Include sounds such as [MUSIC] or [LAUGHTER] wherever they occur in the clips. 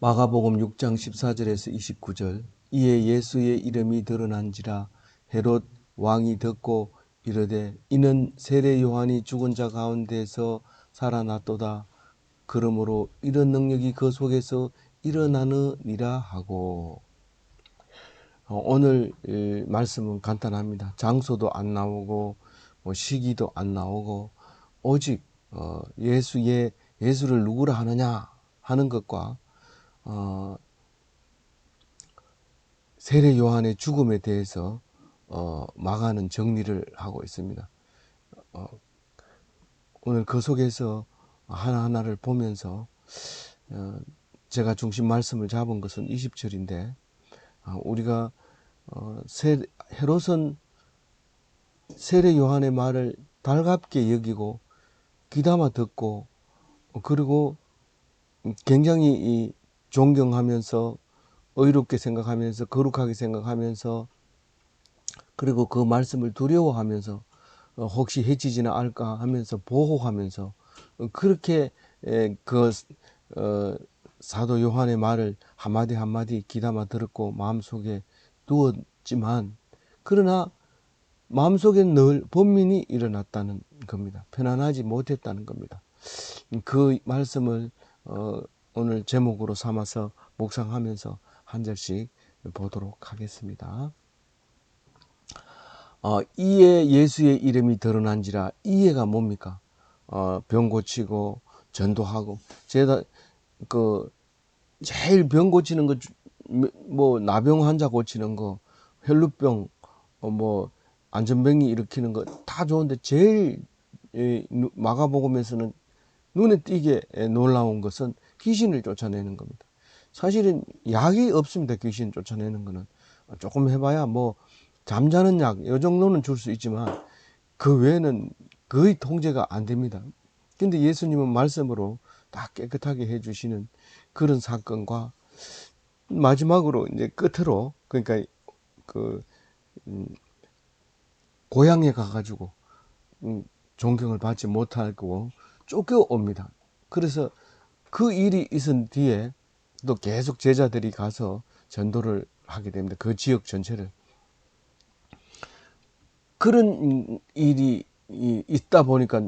마가복음 6장 14절에서 29절. 이에 예수의 이름이 드러난지라 헤롯 왕이 듣고 이르되 이는 세례 요한이 죽은 자 가운데서 살아났도다. 그러므로 이런 능력이 그 속에서 일어나느니라 하고. 어, 오늘 이 말씀은 간단합니다. 장소도 안 나오고 뭐 시기도 안 나오고 오직 어, 예수의 예수를 누구라 하느냐 하는 것과 어, 세례 요한의 죽음에 대해서 어, 마가는 정리를 하고 있습니다. 어, 오늘 그 속에서 하나하나를 보면서 어, 제가 중심 말씀을 잡은 것은 20절인데 아, 우리가 어, 세, 헤롯은 세례 요한의 말을 달갑게 여기고 귀담아 듣고 어, 그리고 굉장히 이 존경하면서 의롭게 생각하면서 거룩하게 생각하면서 그리고 그 말씀을 두려워하면서 어, 혹시 해치지나 않을까 하면서 보호하면서 어, 그렇게 에, 그 어, 사도 요한의 말을 한마디 한마디 귀담아 들었고 마음속에 두었지만 그러나 마음속에 늘 번민이 일어났다는 겁니다. 편안하지 못했다는 겁니다. 그 말씀을 어, 오늘 제목으로 삼아서 묵상하면서 한 절씩 보도록 하겠습니다. 어, 이에 예수의 이름이 드러난지라 이해가 뭡니까? 어, 병 고치고 전도하고 제가 그 제일 병 고치는 거 뭐 나병 환자 고치는 거 혈루병 어, 뭐 안전병이 일으키는 거 다 좋은데 제일 마가복음에서는 눈에 띄게 놀라운 것은 귀신을 쫓아내는 겁니다. 사실은 약이 없습니다. 귀신 쫓아내는 거는 조금 해봐야 뭐 잠자는 약이 정도는 줄 수 있지만 그 외에는 거의 통제가 안 됩니다. 근데 예수님은 말씀으로 다 깨끗하게 해주시는 그런 사건과 마지막으로 이제 끝으로 그러니까 그 음, 고향에 가가지고 음, 존경을 받지 못하고 쫓겨옵니다. 그래서 그 일이 있은 뒤에 또 계속 제자들이 가서 전도를 하게 됩니다. 그 지역 전체를. 그런 일이 이- 있다 보니까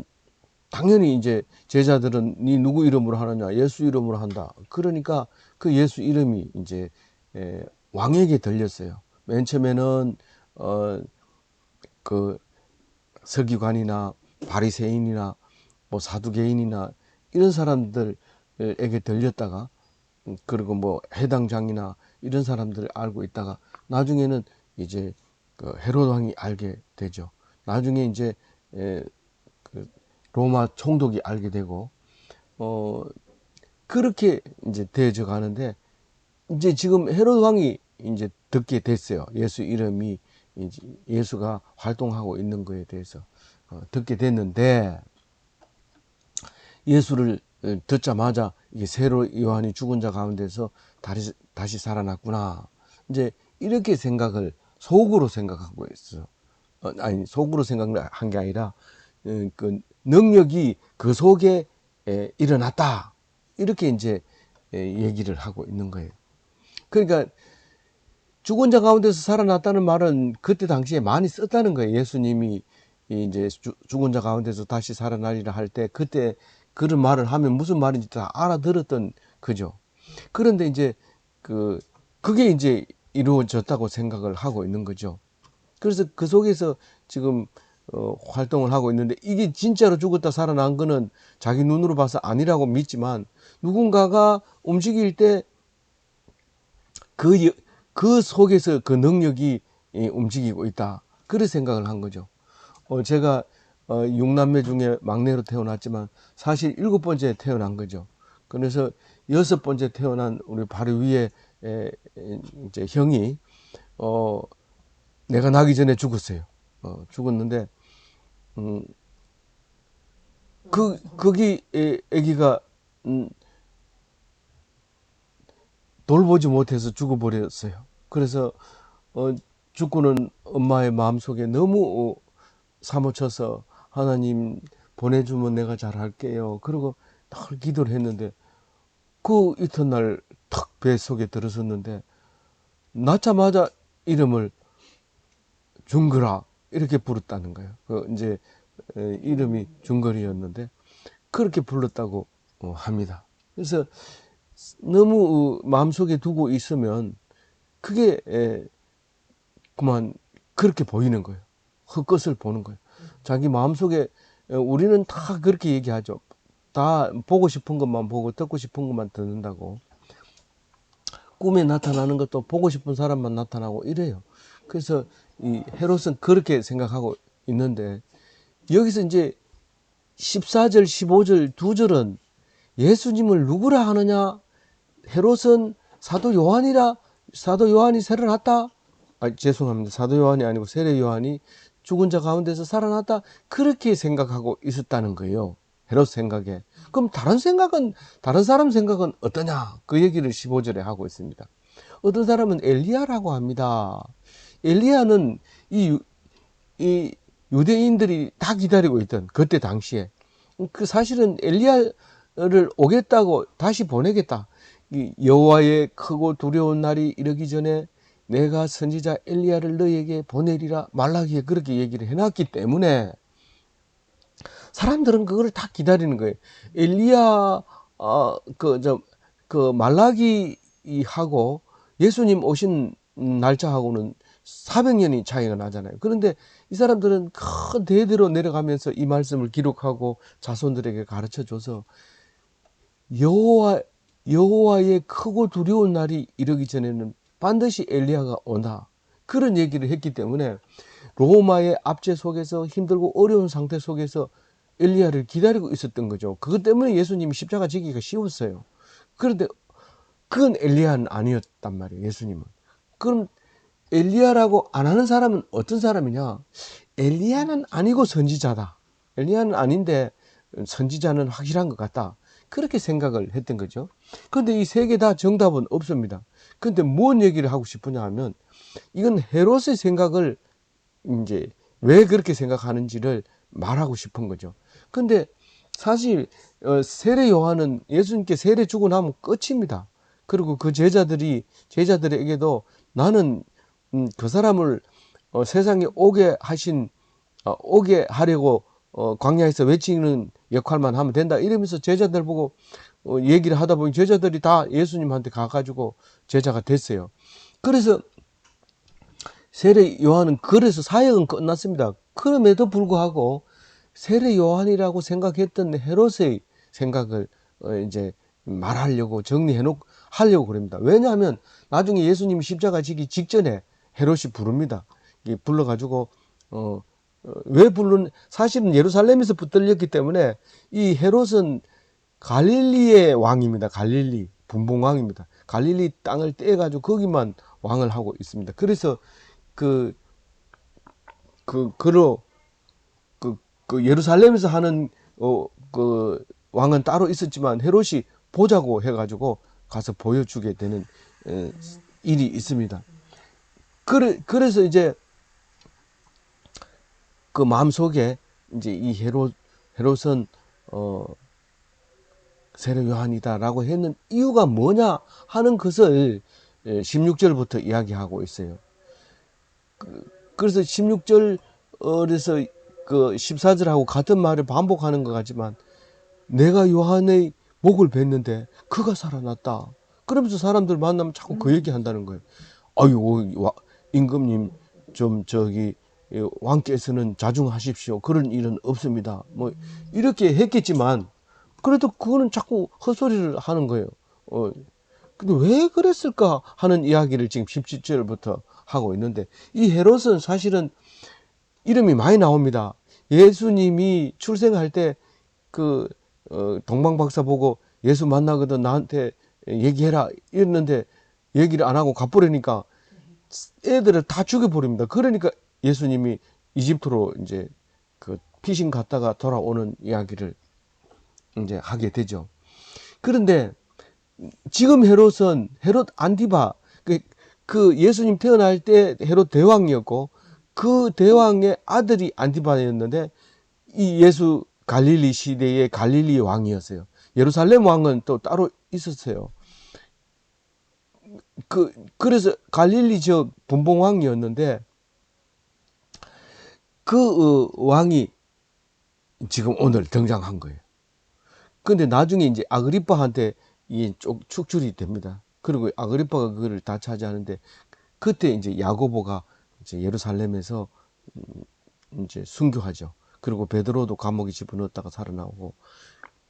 당연히 이제 제자들은 네 누구 이름으로 하느냐 예수 이름으로 한다 그러니까 그 예수 이름이 이제 에, 왕에게 들렸어요 맨 처음에는 어 그 서기관이나 바리새인이나 뭐 사두개인이나 이런 사람들 에게 들렸다가 음, 그리고 뭐 해당 장이나 이런 사람들 알고 있다가 나중에는 이제 그 헤롯 왕이 알게 되죠. 나중에 이제 에, 그 로마 총독이 알게 되고 어 그렇게 이제 되어져 가는데 이제 지금 헤롯 왕이 이제 듣게 됐어요. 예수 이름이 이제 예수가 활동하고 있는 거에 대해서 어, 듣게 됐는데 예수를 어, 듣자마자 이게 새로 요한이 죽은 자 가운데서 다시 다시 살아났구나. 이제 이렇게 생각을 속으로 생각하고 있어. 어, 아니 속으로 생각한 게 아니라 어, 그 능력이 그 속에 에, 일어났다. 이렇게 이제 에, 얘기를 하고 있는 거예요. 그러니까 죽은 자 가운데서 살아났다는 말은 그때 당시에 많이 썼다는 거예요. 예수님이 이제 주- 죽은 자 가운데서 다시 살아나리라 할 때 그때 그런 말을 하면 무슨 말인지 다 알아들었던 그죠. 그런데 이제 그 그게 이제 이루어졌다고 생각을 하고 있는 거죠. 그래서 그 속에서 지금 어, 활동을 하고 있는데 이게 진짜로 죽었다 살아난 거는 자기 눈으로 봐서 아니라고 믿지만 누군가가 움직일 때 그, 여- 그 속에서 그 능력이 이, 움직이고 있다. 그런 생각을 한 거죠. 어, 제가 어, 6남매 중에 막내로 태어났지만 사실 일곱 번째 태어난 거죠. 그래서 여섯 번째 태어난 우리 바로 위에 에, 에, 이제 형이 어, 내가 나기 전에 죽었어요. 어, 죽었는데 음, 그 거기 에, 아기가 음, 돌보지 못해서 죽어버렸어요. 그래서 어, 죽고는 엄마의 마음속에 너무 어, 사무쳐서 하나님 보내주면 내가 잘할게요. 그리고 늘 기도를 했는데 그 이튿날 탁배 속에 들어섰는데 낳자마자 이름을 중거라 이렇게 부르다는 거예요. 그 이제 에, 이름이 중거리였는데 그렇게 불렀다고 어, 합니다. 그래서 너무 어, 마음속에 두고 있으면 그게 에, 그만 그렇게 보이는 거예요. 헛것을 보는 거예요. 자기 마음속에 에, 우리는 다 그렇게 얘기하죠. 다 보고 싶은 것만 보고 듣고 싶은 것만 듣는다고. 꿈에 나타나는 것도 보고 싶은 사람만 나타나고 이래요. 그래서 이 헤롯은 그렇게 생각하고 있는데 여기서 이제 14절, 15절 두 절은 예수님을 누구라 하느냐? 헤롯은 사도 요한이라 사도 요한이 살아났다. 아, 죄송합니다. 사도 요한이 아니고 세례 요한이 죽은 자 가운데서 살아났다. 그렇게 생각하고 있었다는 거예요. 헤롯 생각에. 그럼 다른 생각은 다른 사람 생각은 어떠냐? 그 얘기를 15절에 하고 있습니다. 어떤 사람은 엘리야라고 합니다. 엘리야는 이, 유- 이 유대인들이 다 기다리고 있던 그때 당시에 그 사실은 엘리야를 오겠다고 다시 보내겠다. 이 여호와의 크고 두려운 날이 이르기 전에 내가 선지자 엘리야를 너에게 보내리라 말라기에 그렇게 얘기를 해놨기 때문에 사람들은 그걸 다 기다리는 거예요. 엘리야 어 그저그 그 말라기하고 예수님 오신 날짜하고는 400년이 차이가 나잖아요. 그런데 이 사람들은 큰 대대로 내려가면서 이 말씀을 기록하고 자손들에게 가르쳐 줘서 여호와 여호와의 크고 두려운 날이 이르기 전에는 반드시 엘리야가 온다. 그런 얘기를 했기 때문에 로마의 압제 속에서 힘들고 어려운 상태 속에서 엘리야를 기다리고 있었던 거죠. 그것 때문에 예수님이 십자가 지기가 쉬웠어요. 그런데 그건 엘리야는 아니었단 말이에요. 예수님은. 그럼 엘리야라고 안 하는 사람은 어떤 사람이냐? 엘리야는 아니고 선지자다. 엘리야는 아닌데 선지자는 확실한 것 같다. 그렇게 생각을 했던 거죠. 그런데 이 세 개 다 정답은 없습니다. 그런데 뭔 얘기를 하고 싶으냐 하면 이건 헤롯의 생각을 이제 왜 그렇게 생각하는지를 말하고 싶은 거죠. 근데 사실 어, 세례 요한은 예수님께 세례 주고 나면 끝입니다. 그리고 그 제자들이 제자들에게도 나는 음, 그 사람을 어, 세상에 오게 하신 어, 오게 하려고 어, 광야에서 외치는 역할만 하면 된다 이러면서 제자들 보고 어, 얘기를 하다 보니 제자들이 다 예수님한테 가가지고 제자가 됐어요. 그래서 세례 요한은 그래서 사역은 끝났습니다. 그럼에도 불구하고 세례 요한이라고 생각했던 헤롯의 생각을 어, 이제 말하려고 정리해 놓고 하려고 그럽니다. 왜냐하면 나중에 예수님이 십자가 지기 직전에 헤롯이 부릅니다. 이 불러가지고 어, 어, 왜 부른 사실은 예루살렘에서 붙들렸기 때문에 이 헤롯은 갈릴리의 왕입니다. 갈릴리 분봉왕입니다. 갈릴리 땅을 떼가지고 거기만 왕을 하고 있습니다. 그래서 그, 그, 그로, 그, 그 예루살렘에서 하는, 어, 그, 왕은 따로 있었지만 헤롯이 보자고 해가지고 가서 보여주게 되는 에, 일이 있습니다. 그래, 그래서 이제 그 마음속에 이제 이 헤롯, 헤롯은, 어, 세례 요한이다라고 했는 이유가 뭐냐 하는 것을 16절부터 이야기하고 있어요. 그- 그래서 16절에서 그 14절하고 같은 말을 반복하는 것 같지만 내가 요한의 목을 뵀는데 그가 살아났다. 그러면서 사람들 만나면 자꾸 그 얘기 한다는 거예요. 아유, 와- 임금님 좀 저기 이 왕께서는 자중하십시오. 그런 일은 없습니다. 뭐 이렇게 했겠지만 그래도 그거는 자꾸 헛소리를 하는 거예요. 어, 근데 왜 그랬을까 하는 이야기를 지금 17절부터 하고 있는데 이 헤롯은 사실은 이름이 많이 나옵니다. 예수님이 출생할 때그 동방박사 보고 예수 만나거든 나한테 얘기해라 이랬는데 얘기를 안 하고 가버리니까 애들을 다 죽여버립니다. 그러니까 예수님이 이집트로 이제 그 피신 갔다가 돌아오는 이야기를 이제 하게 되죠. 그런데 지금 헤롯은 헤롯 안티바 그, 그 예수님 태어날 때 헤롯 대왕이었고 그 대왕의 아들이 안티바였는데 이 예수 갈릴리 시대의 갈릴리 왕이었어요. 예루살렘 왕은 또 따로 있었어요. 그 그래서 갈릴리 지역 분봉 왕이었는데 그 어, 왕이 지금 오늘 등장한 거예요. 근데 나중에 이제 아그리빠한테 이쪽 축출이 됩니다. 그리고 아그리빠가 그거를 다 차지하는데 그때 이제 야고보가 이제 예루살렘에서 음, 이제 순교하죠. 그리고 베드로도 감옥에 집어넣었다가 살아나오고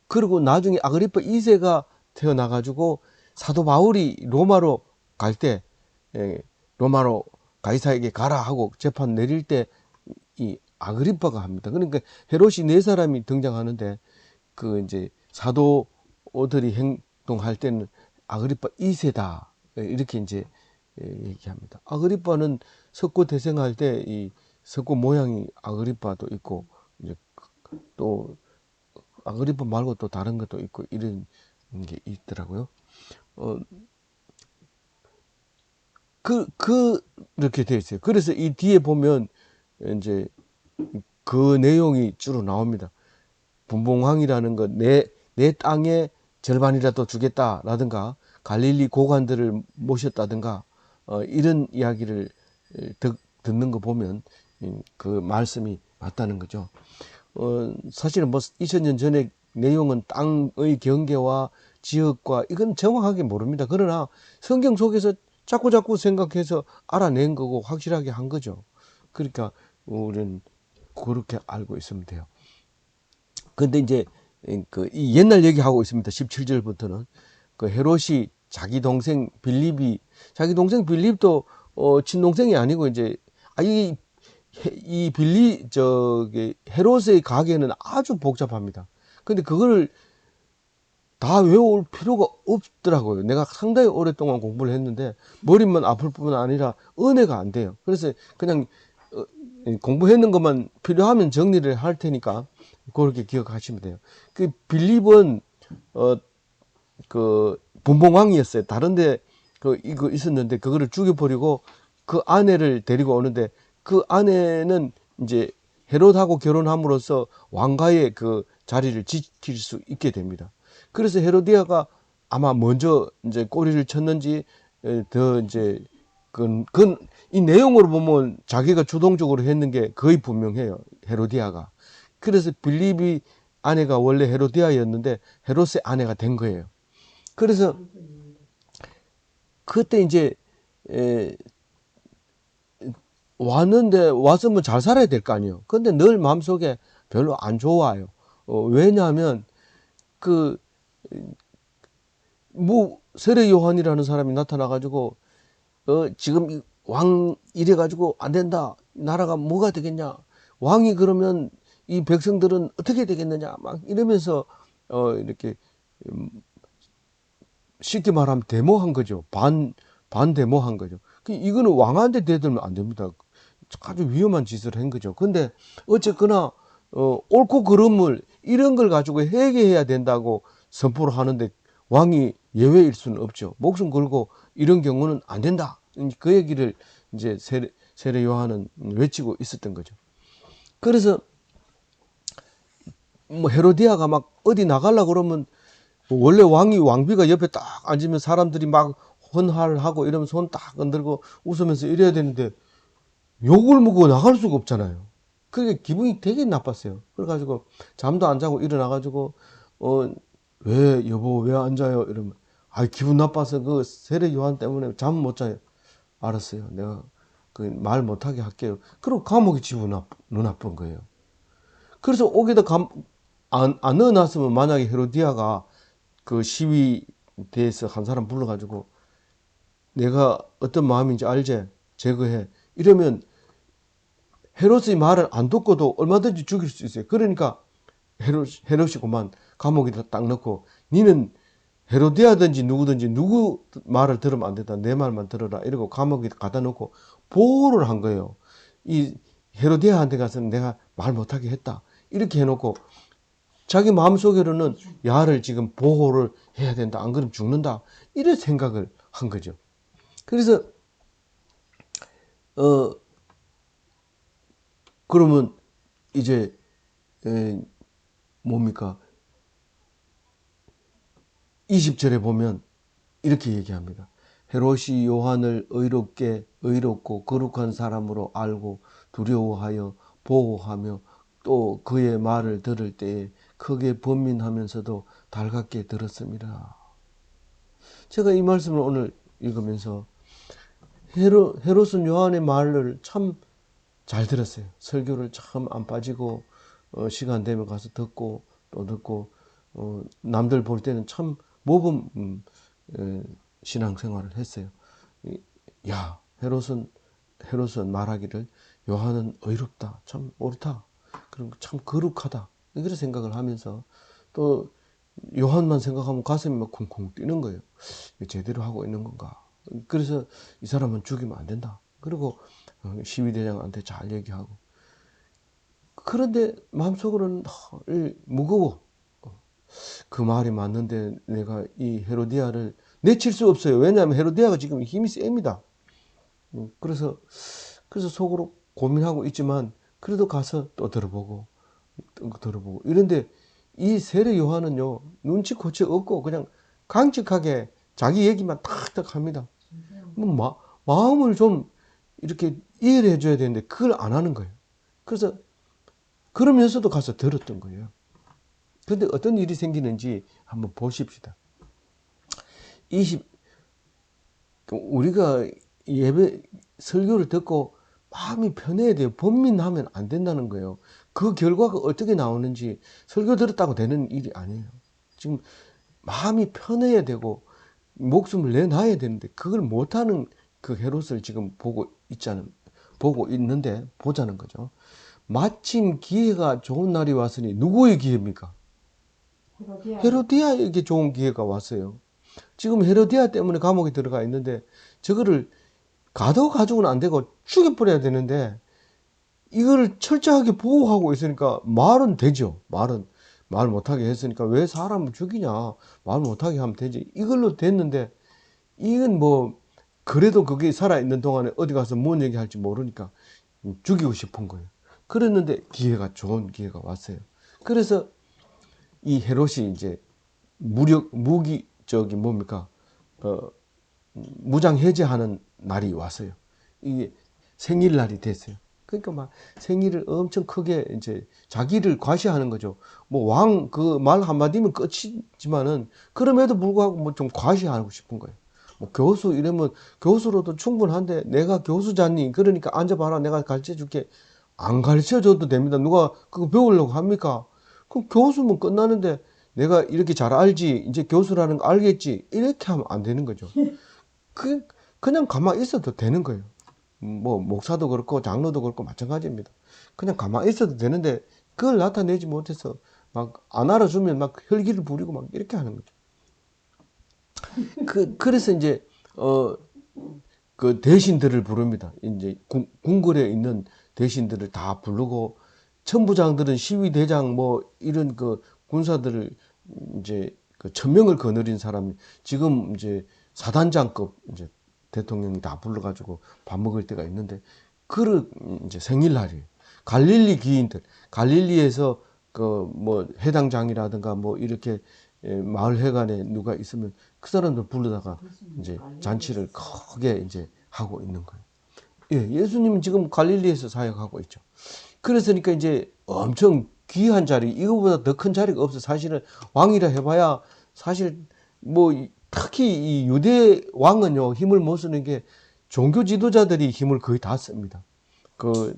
그리고 나중에 아그리빠 2세가 태어나 가지고 사도 바울이 로마로 갈 때 로마로 가이사에게 가라 하고 재판 내릴 때 이 아그리빠가 합니다. 그러니까 헤롯이 네 사람이 등장하는데 그 이제 사도들이 행동할 때는 아그리빠 2세다 이렇게 이제 얘기합니다. 아그리빠는 석고 대생할 때 이 석고 모양이 아그리빠도 있고 이제 또 아그리빠 말고 또 다른 것도 있고 이런 게 있더라고요. 어, 그, 그, 이렇게 되어 있어요. 그래서 이 뒤에 보면 이제 그 내용이 주로 나옵니다. 분봉왕이라는 것, 내, 내 땅의 절반이라도 주겠다라든가, 갈릴리 고관들을 모셨다든가, 어, 이런 이야기를 듣, 듣는 거 보면 그 말씀이 맞다는 거죠. 어, 사실은 뭐 2000년 전에 내용은 땅의 경계와 지역과 이건 정확하게 모릅니다. 그러나 성경 속에서 자꾸 자꾸 생각해서 알아낸 거고 확실하게 한 거죠. 그러니까 우리는 그렇게 알고 있으면 돼요. 근데 이제 그 옛날 얘기하고 있습니다. 17절부터는 그 헤롯이 자기 동생 빌립이 자기 동생 빌립도 어 친동생이 아니고 이제 아이 이 빌리 저기 헤롯의 가게는 아주 복잡합니다. 근데 그걸 다 외울 필요가 없더라고요. 내가 상당히 오랫동안 공부를 했는데 머리만 아플 뿐 아니라 은혜가 안 돼요. 그래서 그냥 어, 공부했는 것만 필요하면 정리를 할 테니까 그렇게 기억하시면 돼요. 그 빌립은 어 그 분봉왕이었어요. 다른데 그 이거 있었는데 그거를 죽여버리고 그 아내를 데리고 오는데 그 아내는 이제 헤롯하고 결혼함으로써 왕가의 그 자리를 지킬 수 있게 됩니다. 그래서 헤로디아가 아마 먼저 이제 꼬리를 쳤는지 더 이제 그건, 그건 이 내용으로 보면 자기가 주동적으로 했는 게 거의 분명해요. 헤로디아가. 그래서 빌립이 아내가 원래 헤로디아였는데 헤롯의 아내가 된 거예요. 그래서 그때 이제 에, 왔는데 왔으면 잘 살아야 될 거 아니에요. 근데 늘 마음속에 별로 안 좋아요. 어, 왜냐하면 그 뭐 세례 요한이라는 사람이 나타나 가지고 어 지금 왕 이래 가지고 안 된다. 나라가 뭐가 되겠냐? 왕이 그러면 이 백성들은 어떻게 되겠느냐? 막 이러면서 어 이렇게 음, 쉽게 말하면 데모한 거죠. 반 반데모한 거죠. 그 이거는 왕한테 대들면 안 됩니다. 아주 위험한 짓을 한 거죠. 근데 어쨌거나 어, 옳고 그름을 이런 걸 가지고 회개해야 된다고 선포를 하는데 왕이 예외일 수는 없죠. 목숨 걸고 이런 경우는 안 된다. 그 얘기를 이제 세례, 세례 요한은 외치고 있었던 거죠. 그래서 뭐 헤로디아가 막 어디 나가려 그러면 원래 왕이 왕비가 옆에 딱 앉으면 사람들이 막 헌활하고 이러면 손딱 흔들고 웃으면서 이래야 되는데 욕을 먹고 나갈 수가 없잖아요. 그게 기분이 되게 나빴어요. 그래가지고 잠도 안 자고 일어나가지고 어 왜 여보 왜안 자요? 이러면 아 기분 나빠서 그 세례 요한 때문에 잠 못 자요. 알았어요. 내가 그 말 못하게 할게요. 그리고 감옥에 집어넣 넣어놨던 거예요. 그래서 오게다 감, 안, 안 넣어놨으면 만약에 헤로디아가 그 시위대에서 한 사람 불러가지고 내가 어떤 마음인지 알제? 제거해. 이러면 헤롯의 말을 안 듣고도 얼마든지 죽일 수 있어요. 그러니까 헤롯, 헤롯이 그만 감옥에 딱 넣고 니는 헤로디아든지 누구든지 누구 말을 들으면 안 된다. 내 말만 들어라. 이러고 감옥에 갖다 놓고 보호를 한 거예요. 이 헤로디아한테 가서는 내가 말 못하게 했다. 이렇게 해놓고 자기 마음속으로는 야를 지금 보호를 해야 된다. 안 그러면 죽는다. 이런 생각을 한 거죠. 그래서 어 그러면 이제 에, 뭡니까 20절에 보면 이렇게 얘기합니다. 헤롯이 요한을 의롭게 의롭고 거룩한 사람으로 알고 두려워하여 보호하며 또 그의 말을 들을 때에 크게 번민하면서도 달갑게 들었습니다. 제가 이 말씀을 오늘 읽으면서 헤로, 헤롯은 요한의 말을 참 잘 들었어요. 설교를 참 안 빠지고 어, 시간 되면 가서 듣고 또 듣고 어, 남들 볼 때는 참 모범 음, 에, 신앙생활을 했어요. 이, 야 헤롯은 헤롯은 말하기를 요한은 의롭다, 참 옳다, 그리고 참 거룩하다 이런 생각을 하면서 또 요한만 생각하면 가슴이 막 쿵쿵 뛰는 거예요. 제대로 하고 있는 건가? 그래서 이 사람은 죽이면 안 된다. 그리고 어, 시위대장한테 잘 얘기하고 그런데 마음속으로는 무거워. 어, 그 말이 맞는데 내가 이 헤로디아를 내칠 수 없어요. 왜냐하면 헤로디아가 지금 힘이 셉니다. 음, 그래서 그래서 속으로 고민하고 있지만 그래도 가서 또 들어보고 또 들어보고 이런데 이 세례 요한은요 눈치 코치 없고 그냥 강직하게 자기 얘기만 탁탁 합니다. 뭐 마, 마음을 좀 이렇게 이해를 해줘야 되는데 그걸 안 하는 거예요. 그래서 그러면서도 가서 들었던 거예요. 그런데 어떤 일이 생기는지 한번 보십시다. 20 우리가 예배 설교를 듣고 마음이 편해야 돼요. 번민하면 안 된다는 거예요. 그 결과가 어떻게 나오는지 설교 들었다고 되는 일이 아니에요. 지금 마음이 편해야 되고 목숨을 내놔야 되는데 그걸 못하는 그 헤롯을 지금 보고 있자는 보고 있는데 보자는 거죠. 마침 기회가 좋은 날이 왔으니 누구의 기회입니까? 헤로디아. 헤로디아에게 좋은 기회가 왔어요. 지금 헤로디아 때문에 감옥에 들어가 있는데 저거를 가도 가지고는 안 되고 죽여버려야 되는데 이걸 철저하게 보호하고 있으니까 말은 되죠. 말은 말 못하게 했으니까 왜 사람을 죽이냐 말 못하게 하면 되지 이걸로 됐는데 이건 뭐 그래도 그게 살아있는 동안에 어디 가서 뭔 얘기할지 모르니까 죽이고 싶은 거예요. 그랬는데 기회가 좋은 기회가 왔어요. 그래서 이 헤롯이 이제 무력 무기 저기 뭡니까 어 무장 해제하는 날이 왔어요. 이게 생일날이 됐어요. 그러니까 막 생일을 엄청 크게 이제 자기를 과시하는 거죠. 뭐 왕 그 말 한마디면 끝이지만은 그럼에도 불구하고 뭐 좀 과시하고 싶은 거예요. 뭐 교수 이러면 교수로도 충분한데 내가 교수자니 그러니까 앉아봐라 내가 가르쳐 줄게 안 가르쳐 줘도 됩니다. 누가 그거 배우려고 합니까? 그럼 교수면 끝나는데 내가 이렇게 잘 알지 이제 교수라는 거 알겠지 이렇게 하면 안 되는 거죠. 그 그냥 가만히 있어도 되는 거예요. 뭐 목사도 그렇고 장로도 그렇고 마찬가지입니다. 그냥 가만히 있어도 되는데 그걸 나타내지 못해서 막 안 알아주면 막 혈기를 부리고 막 이렇게 하는 거죠. 그 그래서 이제 어 그 대신들을 부릅니다. 이제 궁, 궁궐에 있는 대신들을 다 부르고 천부장들은 시위 대장 뭐 이런 그 군사들을 이제 그 천명을 거느린 사람이 지금 이제 사단장급 이제 대통령이 다 불러가지고 밥 먹을 때가 있는데 그 이제 생일날이에요. 갈릴리 기인들, 갈릴리에서 그 뭐 해당장이라든가 뭐 이렇게 예, 마을 회관에 누가 있으면 그 사람들 불러다가 이제 잔치를 크게 이제 하고 있는 거예요. 예, 예수님은 지금 갈릴리에서 사역하고 있죠. 그래서니까 이제 엄청 귀한 자리, 이거보다 더 큰 자리가 없어. 사실은 왕이라 해봐야 사실 뭐 이- 특히 이 유대 왕은요 힘을 못 쓰는 게 종교 지도자들이 힘을 거의 다 씁니다. 그,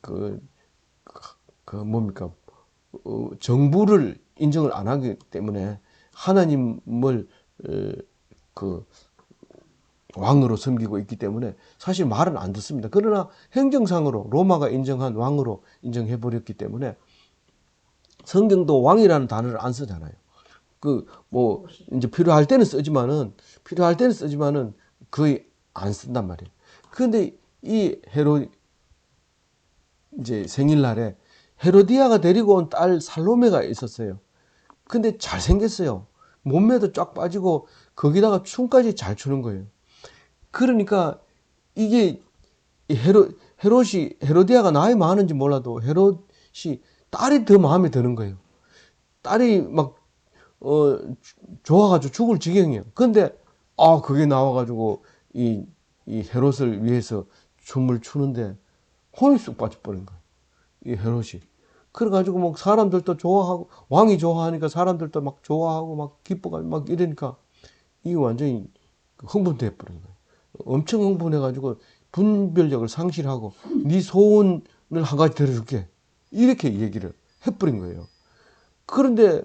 그, 그 뭡니까 어, 정부를 인정을 안 하기 때문에 하나님을 에, 그 왕으로 섬기고 있기 때문에 사실 말은 안 듣습니다. 그러나 행정상으로 로마가 인정한 왕으로 인정해 버렸기 때문에 성경도 왕이라는 단어를 안 쓰잖아요. 그 뭐 이제 필요할 때는 쓰지만은 필요할 때는 쓰지만은 거의 안 쓴단 말이에요. 그런데 이 헤로 이제 생일날에 헤로디아가 데리고 온 딸 살로메가 있었어요. 근데 잘생겼어요. 몸매도 쫙 빠지고 거기다가 춤까지 잘 추는 거예요. 그러니까 이게 이 헤로 헤롯이 헤로디아가 나이 많은지 몰라도 헤롯이 딸이 더 마음에 드는 거예요. 딸이 막 어, 주- 좋아가지고 죽을 지경이에요. 근데, 아, 그게 나와가지고, 이, 이 헤롯을 위해서 춤을 추는데, 혼이 쑥 빠져버린 거예요. 이 헤롯이. 그래가지고 막 사람들도 좋아하고, 왕이 좋아하니까 사람들도 막 좋아하고, 막 기뻐가지고 막 이러니까, 이게 완전히 흥분돼 버린 거예요. 엄청 흥분해가지고, 분별력을 상실하고, 네 소원을 한 가지 들어줄게. 이렇게 얘기를 해버린 거예요. 그런데,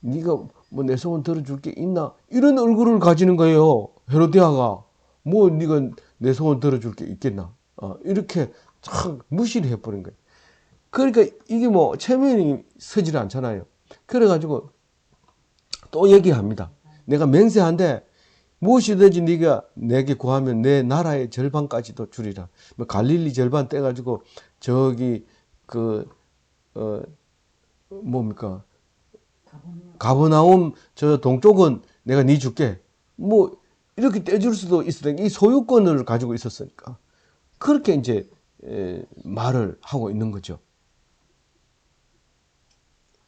네가 뭐 내 소원 들어줄 게 있나? 이런 얼굴을 가지는 거예요 헤로디아가. 뭐 네가 내 소원 들어줄 게 있겠나? 어, 이렇게 참 무시를 해버린 거예요. 그러니까 이게 뭐 체면이 서질 않잖아요. 그래가지고 또 얘기합니다. 내가 맹세한데 무엇이든지 네가 내게 구하면 내 나라의 절반까지도 주리라. 뭐 갈릴리 절반 떼가지고 저기 그 어, 뭡니까 가버나움 저 동쪽은 내가 네 줄게. 뭐 이렇게 떼줄 수도 있을 이 소유권을 가지고 있었으니까 그렇게 이제 에, 말을 하고 있는 거죠.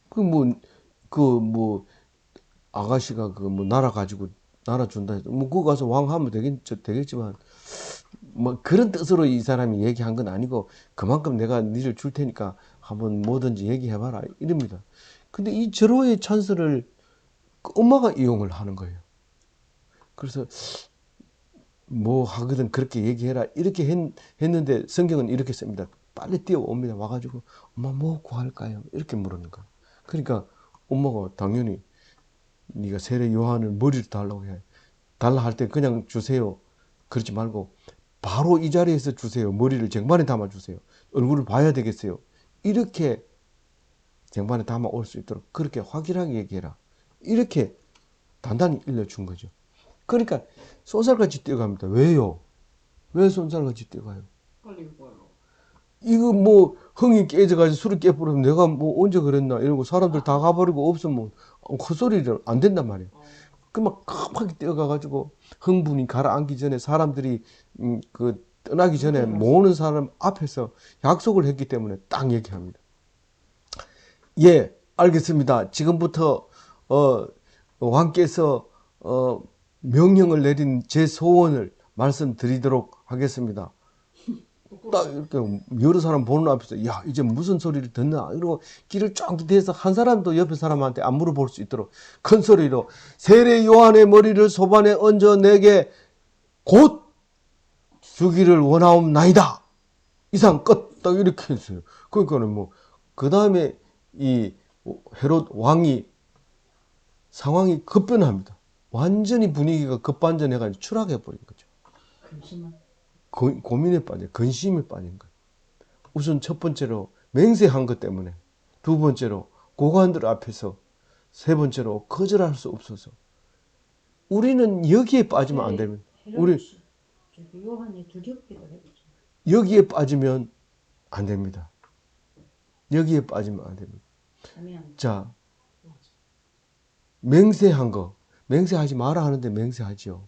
그 뭐 그 뭐 아가씨가 그 뭐 나라 가지고 나라 준다 해도 뭐 그거 가서 왕 하면 되겠 되겠지만 뭐 그런 뜻으로 이 사람이 얘기한 건 아니고 그만큼 내가 니를 줄 테니까 한번 뭐든지 얘기해봐라 이럽니다. 근데 이 절호의 찬스를 그 엄마가 이용을 하는 거예요. 그래서 뭐 하거든 그렇게 얘기해라 이렇게 했, 했는데 성경은 이렇게 씁니다. 빨리 뛰어옵니다. 와가지고 엄마 뭐 구할까요? 이렇게 물었는 거예요. 그러니까 엄마가 당연히 네가 세례 요한을 머리를 달라고 해. 달라 할 때 그냥 주세요. 그러지 말고 바로 이 자리에서 주세요. 머리를 쟁반에 담아 주세요. 얼굴을 봐야 되겠어요. 이렇게 쟁반에 담아 올 수 있도록 그렇게 확실하게 얘기해라. 이렇게 단단히 일러준 거죠. 그러니까 쏜살같이 뛰어갑니다. 왜요? 왜 쏜살같이 뛰어가요? 이거 뭐 흥이 깨져가지고 술을 깨버리면 내가 뭐 언제 그랬나 이러고 사람들 다 가버리고 없으면 헛소리를 안 된단 말이에요. 어, 그막 급하게 뛰어가가지고 흥분이 가라앉기 전에 사람들이 음, 그 떠나기 전에 모으는 사람 앞에서 약속을 했기 때문에 딱 얘기합니다. 예, 알겠습니다. 지금부터 어, 왕께서 어, 명령을 내린 제 소원을 말씀드리도록 하겠습니다. 딱 이렇게 여러 사람 보는 앞에서 야 이제 무슨 소리를 듣나 이러고 길을 쫙 대서 한 사람도 옆에 사람한테 안 물어볼 수 있도록 큰 소리로 세례 요한의 머리를 소반에 얹어 내게 곧 주기를 원하옵나이다 이상 끝 딱 이렇게 했어요 그러니까는 뭐 그 다음에 이 헤롯 왕이 상황이 급변합니다 완전히 분위기가 급반전해가지고 추락해 버린 거죠. 고, 고민에 빠져 근심에 빠진 거예요. 우선 첫 번째로 맹세한 것 때문에 두 번째로 고관들 앞에서 세 번째로 거절할 수 없어서 우리는 여기에 빠지면 안 됩니다. 우리- 우리. 여기에 빠지면 안 됩니다. 여기에 빠지면 안 됩니다. 자, 맹세한 거 맹세하지 마라 하는데 맹세하지요.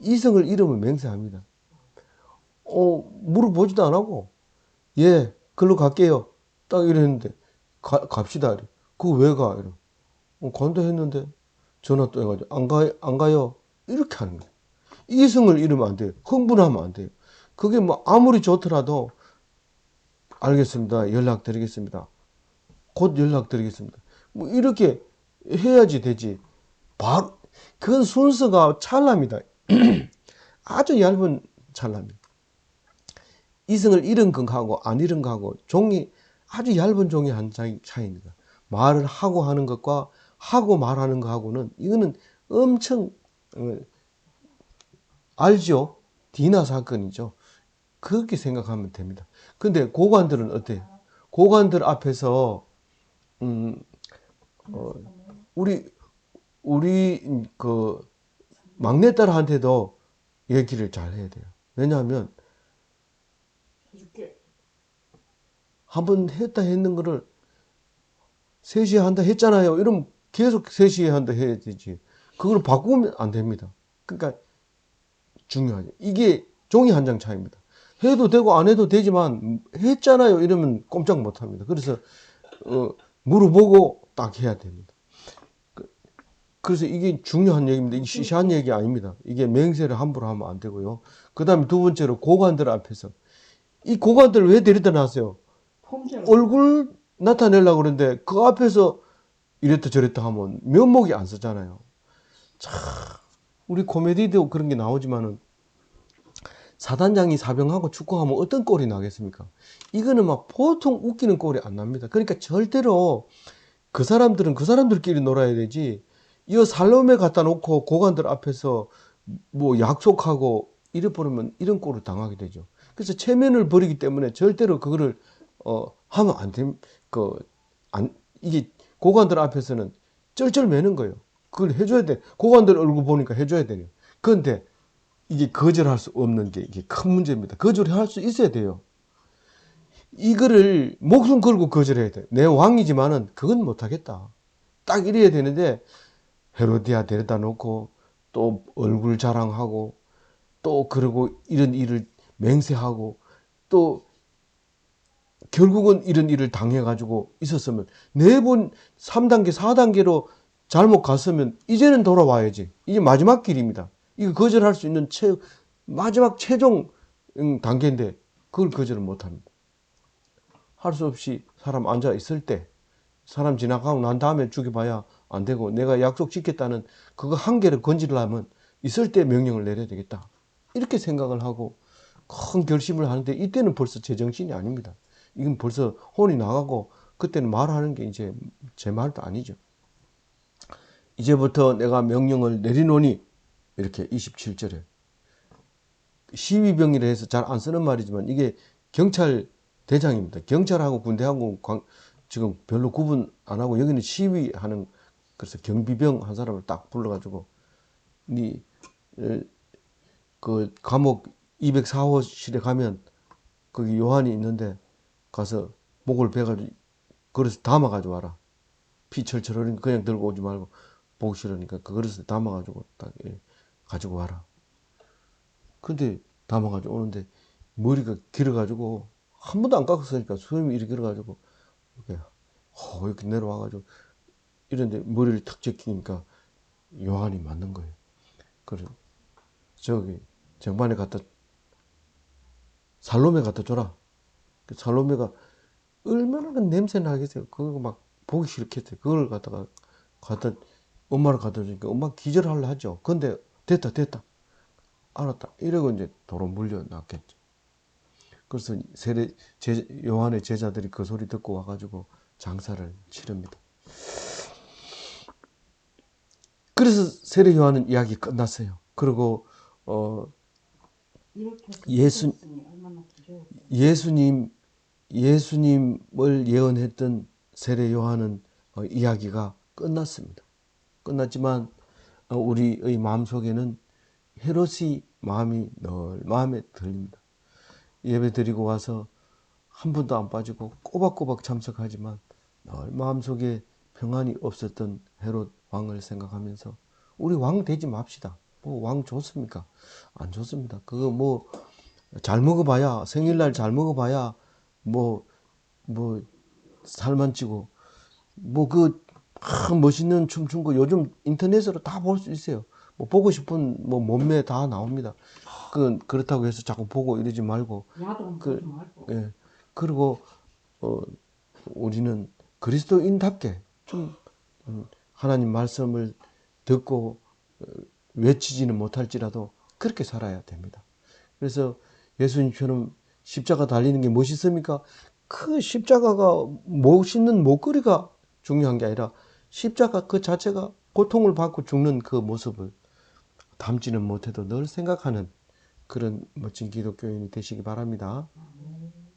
이성을 잃으면 맹세합니다. 어, 물어보지도 안 하고, 예, 글로 갈게요. 딱 이랬는데, 가, 갑시다. 그거 왜 가? 이래. 어, 간다 했는데, 전화 또 해가지고, 안 가, 안 가요. 이렇게 하는 거예요. 이성을 잃으면 안 돼요. 흥분하면 안 돼요. 그게 뭐, 아무리 좋더라도, 알겠습니다. 연락드리겠습니다. 곧 연락드리겠습니다. 뭐, 이렇게 해야지 되지. 바로, 그건 순서가 찰나입니다. [CLEARS THROAT] 아주 얇은 찰나입니다. 이성을 잃은 것하고 안 잃은 것하고 종이 아주 얇은 종이 한 차이, 차이입니다. 말을 하고 하는 것과 하고 말하는 것하고는 이거는 엄청 어, 알죠? 디나 사건이죠. 그렇게 생각하면 됩니다. 근데 고관들은 어때요? 고관들 앞에서 음, 어, 우리 우리 그 막내딸한테도 얘기를 잘 해야 돼요. 왜냐하면 해줄게. 한번 했다 했는 거를 3시에 한다 했잖아요. 이러면 계속 3시에 한다 해야 되지. 그걸 바꾸면 안 됩니다. 그러니까 중요하죠. 이게 종이 한 장 차이입니다. 해도 되고 안 해도 되지만 했잖아요. 이러면 꼼짝 못 합니다. 그래서 어, 물어보고 딱 해야 됩니다. 그, 그래서 이게 중요한 얘기입니다. 이게 시시한 얘기 아닙니다. 이게 맹세를 함부로 하면 안 되고요. 그 다음에 두 번째로 고관들 앞에서 이 고관들을 왜 데려다 놨어요? 얼굴 나타내려고 그러는데 그 앞에서 이랬다 저랬다 하면 면목이 안 서잖아요. 참 우리 코미디도 그런 게 나오지만은 사단장이 사병하고 축구하면 어떤 꼴이 나겠습니까? 이거는 막 보통 웃기는 꼴이 안 납니다. 그러니까 절대로 그 사람들은 그 사람들끼리 놀아야 되지. 이 살롬에 갖다 놓고 고관들 앞에서 뭐 약속하고 이래 버리면 이런 꼴을 당하게 되죠. 그래서 체면을 버리기 때문에 절대로 그거를 어 하면 안 됨. 그안 이게 고관들 앞에서는 쩔쩔 매는 거예요. 그걸 해줘야 돼. 고관들 얼굴 보니까 해줘야 돼요. 그런데 이게 거절할 수 없는 게 이게 큰 문제입니다. 거절할 수 있어야 돼요. 이거를 목숨 걸고 거절해야 돼. 내 왕이지만은 그건 못하겠다. 딱 이래야 되는데 헤로디아 데려다 놓고 또 얼굴 자랑하고 또 그러고 이런 일을 맹세하고 또 결국은 이런 일을 당해가지고 있었으면 네 번 3단계, 4단계로 잘못 갔으면 이제는 돌아와야지. 이제 마지막 길입니다. 이거 거절할 수 있는 최, 마지막 최종 음, 단계인데 그걸 거절을 못합니다. 할 수 없이 사람 앉아 있을 때 사람 지나가고 난 다음에 죽여봐야 안 되고 내가 약속 지켰다는 그거 한계를 건지려면 있을 때 명령을 내려야 되겠다. 이렇게 생각을 하고 큰 결심을 하는데 이때는 벌써 제정신이 아닙니다. 이건 벌써 혼이 나가고 그때는 말하는 게 이제 제 말도 아니죠. 이제부터 내가 명령을 내리노니 이렇게 27절에 시위병이라 해서 잘 안 쓰는 말이지만 이게 경찰 대장입니다. 경찰하고 군대하고 관- 지금 별로 구분 안 하고 여기는 시위하는 그래서 경비병 한 사람을 딱 불러가지고 니그 감옥 204호실에 가면 거기 요한이 있는데 가서 목을 베가지고 그릇에 담아가지고 와라. 피 철철 흘리니까 그냥 들고 오지 말고 보기 싫으니까 그 그릇에 담아가지고 딱 예, 가지고 와라. 근데 담아가지고 오는데 머리가 길어가지고 한 번도 안 깎았으니까 수염이 이렇게 길어가지고 이렇게 호 이렇게 내려와가지고 이런데 머리를 탁 제끼니까 요한이 맞는 거예요. 그래 저기 정반에 갖다 살롬에 갖다 줘라. 그 살로메가 얼마나 그 냄새 나겠어요. 그거 막 보기 싫겠어요. 그걸 갖다가 갖다 엄마를 갖다 주니까 엄마 기절하려 하죠. 근데 됐다 됐다 알았다 이러고 이제 도로 물려놨겠죠. 그래서 세례 제, 요한의 제자들이 그 소리 듣고 와가지고 장사를 치릅니다. 그래서 세례 요한은 이야기 끝났어요. 그리고 어 이렇게 예수-. 예수님 예수님을 예언했던 세례 요한은 어, 이야기가 끝났습니다. 끝났지만 어, 우리의 마음 속에는 헤롯이 마음이 늘 마음에 들립니다. 예배 드리고 와서 한 번도 안 빠지고 꼬박꼬박 참석하지만 늘 마음속에 평안이 없었던 헤롯 왕을 생각하면서 우리 왕 되지 맙시다. 뭐 왕 좋습니까? 안 좋습니다. 그거 뭐 잘 먹어봐야 생일날 잘 먹어봐야 뭐 뭐 살만 찌고 뭐그 멋있는 춤춘 거 요즘 인터넷으로 다 볼 수 있어요. 뭐 보고 싶은 뭐 몸매 다 나옵니다. 그 그렇다고 해서 자꾸 보고 이러지 말고 야동 그- 보지 말고. 예 그리고 어 우리는 그리스도인답게 좀 음, 하나님 말씀을 듣고 어, 외치지는 못할지라도 그렇게 살아야 됩니다. 그래서 예수님처럼 십자가 달리는 게 멋있습니까? 그 십자가가 멋있는 목걸이가 중요한 게 아니라 십자가 그 자체가 고통을 받고 죽는 그 모습을 담지는 못해도 늘 생각하는 그런 멋진 기독교인이 되시기 바랍니다.